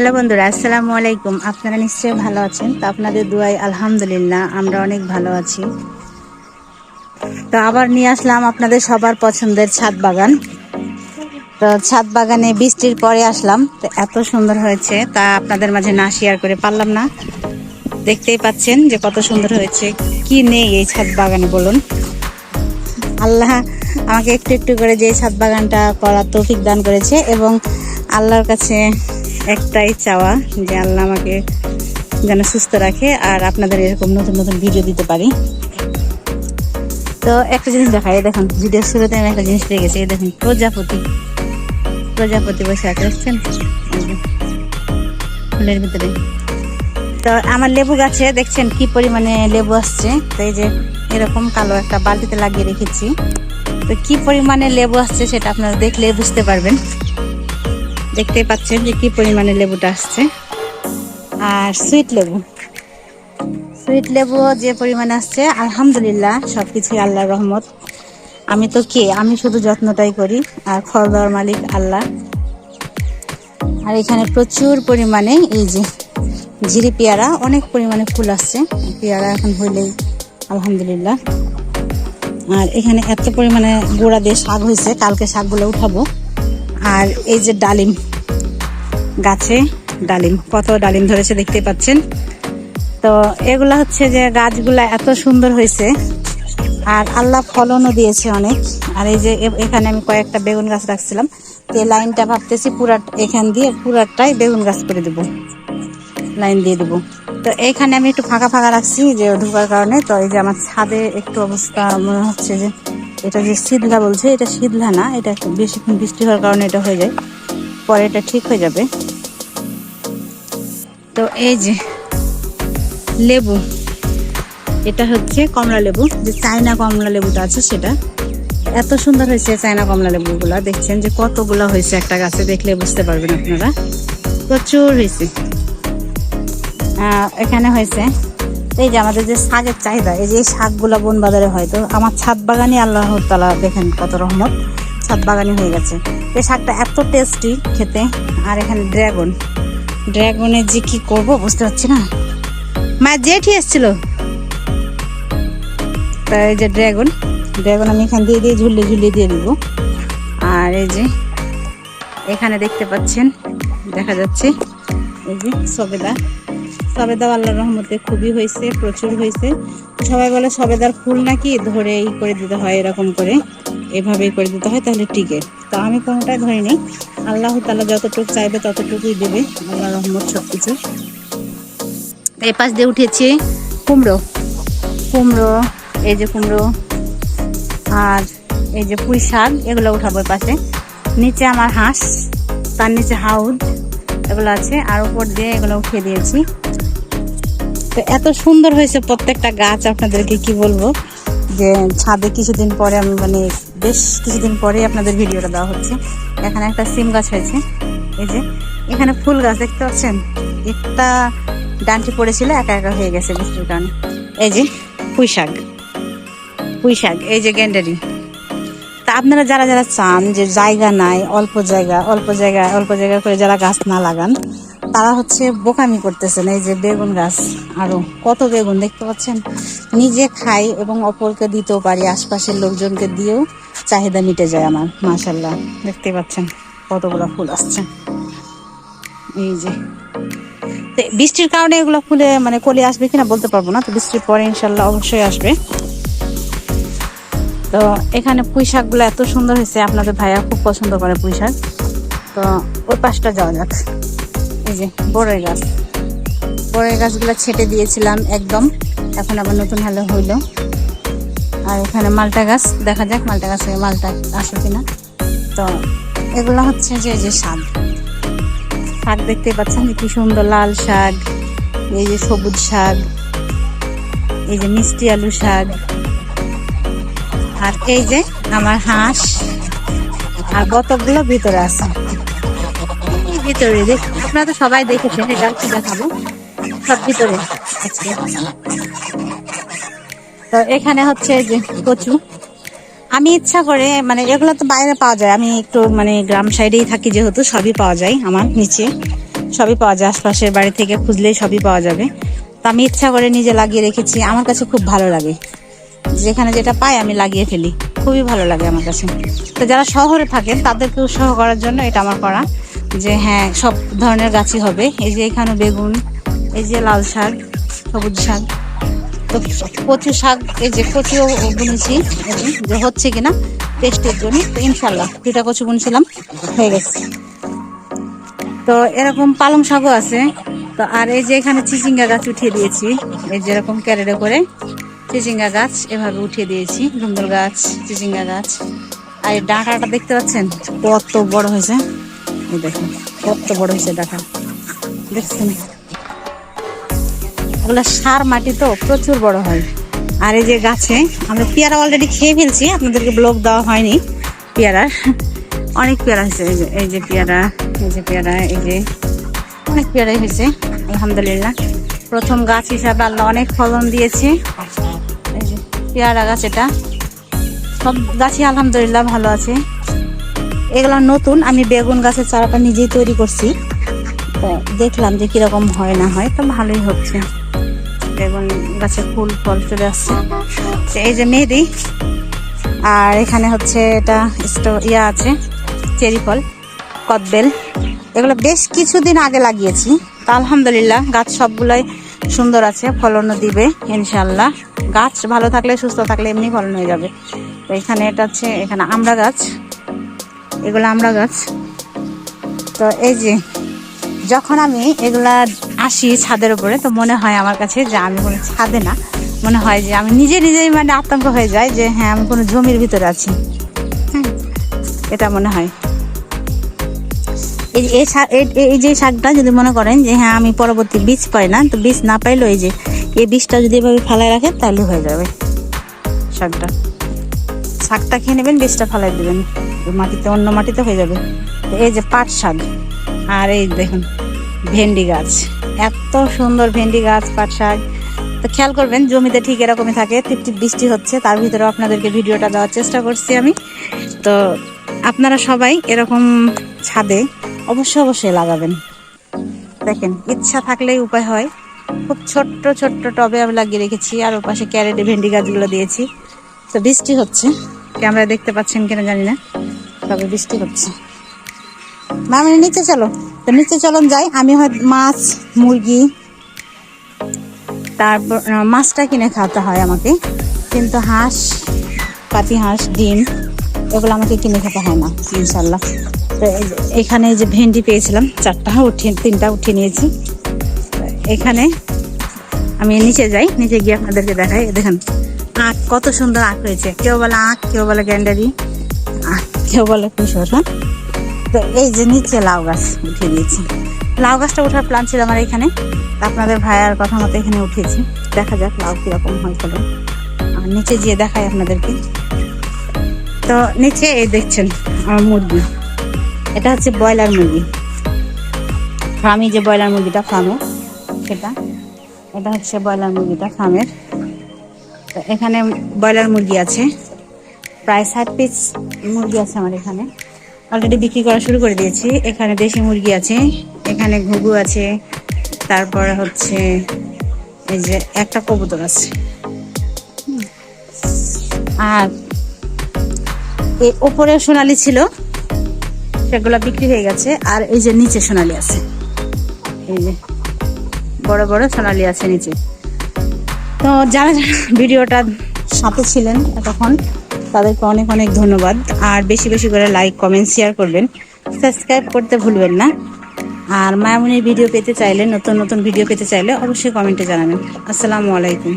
Hello বন্ধুরা, আসসালামু আলাইকুম। আপনারা নিশ্চয়ই ভালো আছেন? তো আপনাদের দুয়াই আলহামদুলিল্লাহ, আমরা অনেক ভালো আছি। তো আবার নিয়ে আসলাম আপনাদের সবার পছন্দের ছাদ বাগান। তো ছাদ বাগানে বৃষ্টির পরে আসলাম, তো এত সুন্দর হয়েছে, তা আপনাদের মাঝে না শেয়ার করে পারলাম না। দেখতেই পাচ্ছেন যে কত সুন্দর হয়েছে। কি নেই এই ছাদ বাগানে, বলুন। আল্লাহ আমাকে একটু একটু করে যে ছাদ বাগানটা করার তৌফিক দান করেছে এবং আল্লাহর কাছে একটাই চাওয়া যে আল্লাহ আমাকে যেন সুস্থ রাখে আর আপনাদের এরকম নতুন নতুন ভিডিও দিতে পারি। তো একটা জিনিস দেখাই দেখুন ভিডিওর শুরুতে আমি একটা জিনিস পেয়ে গেছি, এই দেখুন, প্রজাপতি। প্রজাপতি বসে আছে, দেখছেন? ফুলের ভিতরে। তো আমার লেবু গাছে, দেখছেন কি পরিমাণে লেবু আসছে? তো এই যে, এরকম কালো একটা বালতিতে লাগিয়ে রেখেছি। তো কি পরিমাণে লেবু আসছে সেটা আপনারা দেখলে বুঝতে পারবেন। দেখতেই পাচ্ছেন যে কি পরিমাণে লেবুটা আসছে। আর সুইট লেবু। সুইট লেবু যে পরিমাণে আসছে, আলহামদুলিল্লাহ, সবকিছুই আল্লাহর রহমত। আমি তো কে, আমি শুধু যত্নটাই করি, আর ফল দেওয়ার মালিক আল্লাহ। আর এখানে প্রচুর পরিমাণে এই যে ঝিরি পেয়ারা, অনেক পরিমাণে ফুল আসছে। পেয়ারা এখন হইলেই আলহামদুলিল্লাহ। আর এখানে এত পরিমাণে গোড়া দিয়ে শাক হয়েছে, কালকে শাকগুলো উঠাবো। আর এই যে ডালিম গাছে, ডালিম, কত ডালিম ধরেছে দেখতে পাচ্ছেন। তো এগুলা হচ্ছে যে গাছগুলা এত সুন্দর হয়েছে, আর আল্লাহ ফলনও দিয়েছে অনেক। আর এই যে এখানে আমি কয়েকটা বেগুন গাছ রাখছিলাম, তো লাইনটা ভাবতেছি পুরা এখান দিয়ে পুরাটাই বেগুন গাছ করে দেবো, লাইন দিয়ে দেবো। তো এইখানে আমি একটু ফাঁকা ফাঁকা রাখছি যে ঢোকার কারণে, তো এই যে আমার ছাদে একটু অবস্থা মনে হচ্ছে যে এটা যে শীতলা বলছে, এটা শীতলা না, এটা বেশিক্ষণ বৃষ্টি হওয়ার কারণে এটা হয়ে যায়। পরে এটা ঠিক হয়ে যাবে। তো এই যে লেবু, এটা হচ্ছে কমলা লেবু, যে চায়না কমলা লেবুটা আছে সেটা। এত সুন্দর হয়েছে চায়না কমলা লেবুগুলা, দেখছেন যে কতগুলো হয়েছে একটা গাছে, দেখলে বুঝতে পারবেন আপনারা। প্রচুর হয়েছে। এখানে হয়েছে এই যে আমাদের যে শাকের চাহিদা, এই যে এই শাকগুলা বন বাজারে হয়, তো আমার ছাদ বাগানই আল্লাহ তালা দেখেন কত রহমত। ছাদ বাগানই হয়ে গেছে। এই শাকটা এত টেস্টি খেতে। আর এখানে ড্রাগন। ড্রাগনের যে কি করব বুঝতে পারছি না। মা, জেঠি এসছিল। তা এই যে ড্রাগন। ড্রাগন আমি এখান দিয়ে দিয়ে ঝুলিয়ে ঝুলিয়ে দিয়ে দিব আর এই যে এখানে দেখতে পাচ্ছেন, দেখা যাচ্ছে। এই যে সবেদা। সবেদা আল্লাহ রহমতে খুবই হয়েছে, প্রচুর হয়েছে। সবাই বলে সবেদার ফুল নাকি? ধরে ই করে দিতে হয়, এরকম করে। এভাবেই করে দিতে হয়, তাহলে টিকে তো আমি কোনোটাই ধরিনি। আল্লাহ তালা যতটুকু চাইবে, ততটুকুই দেবে। আল্লাহ রহমত সব কিছু এই পাশ দিয়ে উঠেছি কুমড়ো। কুমড়ো, এই যে কুমড়ো, আর এই যে পুঁই শাক, এগুলো উঠাবো এই পাশে। নিচে আমার হাঁস, তার নিচে হাউদ, এগুলো আছে। আর উপর দিয়ে এগুলো উঠিয়ে দিয়েছি। তো এত সুন্দর হয়েছে প্রত্যেকটা গাছ আপনাদেরকে কি বলব? যে ছাদে কিছুদিন পরে আমি মানে বেশ কিছুদিন পরে আপনাদের ভিডিওটা দেওয়া হচ্ছে। এখানে একটা সিম গাছ হয়েছে। এই যে, এখানে ফুল গাছ দেখতে পাচ্ছেন? একটা ডানটি পড়েছিল, একা একা হয়ে গেছে বৃষ্টির কারণে। এই যে, পুঁই শাক। পুঁই শাক, এই যে গ্যান্ডারি তা আপনারা যারা যারা চান যে জায়গা নাই, অল্প জায়গা অল্প জায়গা অল্প জায়গা করে যারা গাছ না লাগান তারা হচ্ছে বোকামি করতেছেন, এই যে বেগুন গাছ। আরও কত বেগুন দেখতে পাচ্ছেন? নিজে খাই এবং অপরকে দিতেও পারি, আশপাশের লোকজনকে দিয়েও চাহিদা মিটে যায় আমার মাশাল্লাহ দেখতে পাচ্ছেন কতগুলো ফুল আসছে। এই যে। বৃষ্টির কারণে এগুলো ফুলে মানে কলি আসবে কিনা বলতে পারব না, তো বৃষ্টির পরে ইনশাল্লাহ অবশ্যই আসবে। তো এখানে পুঁই শাকগুলো এত সুন্দর হয়েছে, আপনাদের ভাইয়া খুব পছন্দ করে পুঁই শাক। তো ওই পাশটা যাওয়া যাক। এই যে, বড়ই গাছ। বড়ই গাছগুলো ছেটে দিয়েছিলাম একদম। এখন আবার নতুন হালে হইল। আর এখানে মালটা গাছ, দেখা যাক মালটা গাছে মালটা আসে কিনা। তো, এগুলো হচ্ছে যে যে শাক। শাক দেখতে পাচ্ছেন কি সুন্দর লাল শাক, এই যে সবুজ শাক, এই যে মিষ্টি আলু শাক। আর এই যে আমার হাঁস। আর বতকগুলো ভিতরে আছে? ভিতরে দেখ আপনারা তো সবাই দেখেছেন, এটা কি দেখাবো। সব ভিতরে তো এখানে হচ্ছে যে কচু। আমি ইচ্ছা করে মানে এগুলো তো বাইরে পাওয়া যায়। আমি একটু মানে গ্রাম সাইডেই থাকি যেহেতু, সবই পাওয়া যায় আমার নিচে। সবই পাওয়া যায়, আশপাশের বাড়ি থেকে খুঁজলেই সবই পাওয়া যাবে। তো আমি ইচ্ছা করে নিজে লাগিয়ে রেখেছি। আমার কাছে খুব ভালো লাগে। যেখানে যেটা পাই আমি লাগিয়ে ফেলি। খুবই ভালো লাগে আমার কাছে। তো যারা শহরে থাকেন তাদেরকে উৎসাহ করার জন্য এটা আমার করা। যে হ্যাঁ সব ধরনের গাছই হবে। এই যে এখানে বেগুন এই যে লাল শাক সবুজ শাক। তো কচু শাক এই যে কচুও বুনেছি যে, হচ্ছে কিনা টেস্টের জন্য। তো ইনশাল্লাহ দুটা কচু বুনছিলাম হয়ে গেছে। তো এরকম পালং শাকও আছে। তো আর এই যে এখানে চিচিঙ্গা গাছ উঠিয়ে দিয়েছি। এই যে এরকম ক্যারেটে করে চিচিঙ্গা গাছ এভাবে উঠিয়ে দিয়েছি। ধুন্দুল গাছ চিচিঙ্গা গাছ। আর এই ডাঁটাটা দেখতে পাচ্ছেন? কত বড় হয়েছে। দেখুন কত বড় হয়েছে ডাঁটা। দেখছেন ওগুলো সার মাটি তো প্রচুর বড় হয়। আর এই যে গাছে, আমরা পেয়ারা অলরেডি খেয়ে ফেলছি, আপনাদেরকে ব্লক দেওয়া হয়নি। পেয়ারার অনেক পেয়ারা হয়েছে, এই যে এই যে পেয়ারা, এই যে পেয়ারা, এই যে, অনেক পেয়ারাই হয়েছে, আলহামদুলিল্লাহ। প্রথম গাছ হিসাবে আল্লাহ অনেক ফলন দিয়েছে। এই যে পেয়ারা গাছ এটা। সব গাছই আলহামদুলিল্লাহ ভালো আছে। এগুলো নতুন, আমি বেগুন গাছের চারাটা নিজেই তৈরি করছি। তো দেখলাম যে কীরকম হয় না হয়, তো ভালোই হচ্ছে। বেগুন গাছে ফুল, ফল চলে আসছে। এই যে মেহেদি, আর এখানে হচ্ছে এটা স্টো- ইয়া আছে, চেরি ফল, কদবেল। এগুলো বেশ কিছুদিন আগে লাগিয়েছি। তা আলহামদুলিল্লাহ, গাছ সবগুলোই সুন্দর আছে, ফলনও দিবে ইনশাল্লাহ গাছ ভালো থাকলে, সুস্থ থাকলে এমনি ফলন হয়ে যাবে। তো এখানে এটা হচ্ছে, এখানে আমড়া গাছ। এগুলো আমড়া গাছ। তো এই যে, যখন আমি এগুলা আসি ছাদের উপরে, তো মনে হয় আমার কাছে যে আমি কোনো ছাদে না। মনে হয় যে আমি নিজে নিজেই মানে আতঙ্ক হয়ে যায় যে হ্যাঁ আমি কোনো জমির ভিতরে আছি। হ্যাঁ এটা মনে হয়। এই এই এই- এই- এই যে শাকটা যদি মনে করেন যে হ্যাঁ আমি পরবর্তী বীজ পাই না, তো বীজ না পাইলেও এই যে, এই বীজটা যদি এভাবে ফেলায় রাখেন, তাহলে হয়ে যাবে শাকটা। শাকটা খেয়ে নেবেন, বীজটা ফালাই দেবেন। মাটিতে, অন্য মাটিতে হয়ে যাবে। এই যে পাট শাক, আর এই দেখুন, ভেন্ডি গাছ। এত সুন্দর ভেন্ডি গাছ, পাট শাক। তো খেয়াল করবেন, জমিতে ঠিক এরকমই থাকে টিপ টিপ বৃষ্টি হচ্ছে, তার ভিতরে আপনাদেরকে ভিডিওটা দেওয়ার চেষ্টা করছি আমি। তো আপনারা সবাই এরকম ছাদে অবশ্যই অবশ্যই লাগাবেন। দেখেন, ইচ্ছা থাকলেই উপায় হয়। খুব ছোট্ট ছোট্ট টবে আমি লাগিয়ে রেখেছি, আর ওপাশে ক্যারেটে ভেন্ডি গাছগুলো দিয়েছি। তো বৃষ্টি হচ্ছে। ক্যামেরা দেখতে পাচ্ছেন কিনা জানি না। তবে বৃষ্টি হচ্ছে। মামি নিচে চলো। তো নিচে চলন যাই। আমি হয় মাছ, মুরগি, তারপর মাছটা কিনে খাওয়াতে হয় আমাকে। কিন্তু হাঁস, পাতি হাঁস, ডিম, এগুলো আমাকে কিনে খেতে হয় না ইনশাল্লাহ তো এখানে যে ভেন্ডি পেয়েছিলাম, চারটা, উঠিয়ে, তিনটা উঠিয়ে নিয়েছি। এখানে আমি নিচে যাই, নিচে গিয়ে আপনাদেরকে দেখাই। দেখেন আখ, কত সুন্দর আখ হয়েছে। কেউ বলে আখ, কেউ বলে গ্যান্ডারি। আখ কেউ বলে কুশোর হ্যাঁ? তো এই যে নিচে লাউ গাছ উঠিয়ে দিয়েছি। লাউ গাছটা ওঠার প্ল্যান ছিল আমার এখানে। আপনাদের ভাইয়ার কথা মতো এখানে উঠেছি দেখা যাক লাউ কীরকম হয় ফলন আর নিচে গিয়ে দেখাই আপনাদেরকে। তো নিচে এই দেখছেন আমার মুরগি। এটা হচ্ছে ব্রয়লার মুরগি। ফার্মি যে ব্রয়লার মুরগিটা ফার্মে, সেটা। এটা হচ্ছে ব্রয়লার মুরগিটা ফার্মের। এখানে ব্রয়লার মুরগি আছে। প্রায় ষাট পিস মুরগি আছে আমার এখানে। অলরেডি বিক্রি করা শুরু করে দিয়েছি। এখানে দেশি মুরগি আছে, এখানে ঘুঘু আছে, তারপরে হচ্ছে এই যে একটা কবুতর আছে। আর এই ওপরে সোনালি ছিল, সেগুলো বিক্রি হয়ে গেছে। আর এই যে নিচে সোনালি আছে। এই যে বড় বড় সোনালি আছে নিচে। তো যারা ভিডিওটা সাথে ছিলেন তখন তাদেরকে অনেক অনেক ধন্যবাদ। আর বেশি বেশি করে লাইক কমেন্ট শেয়ার করবেন। সাবস্ক্রাইব করতে ভুলবেন না। আর মায়ামনির ভিডিও পেতে চাইলে, নতুন নতুন ভিডিও পেতে চাইলে অবশ্যই কমেন্টে জানাবেন। আসসালামু আলাইকুম।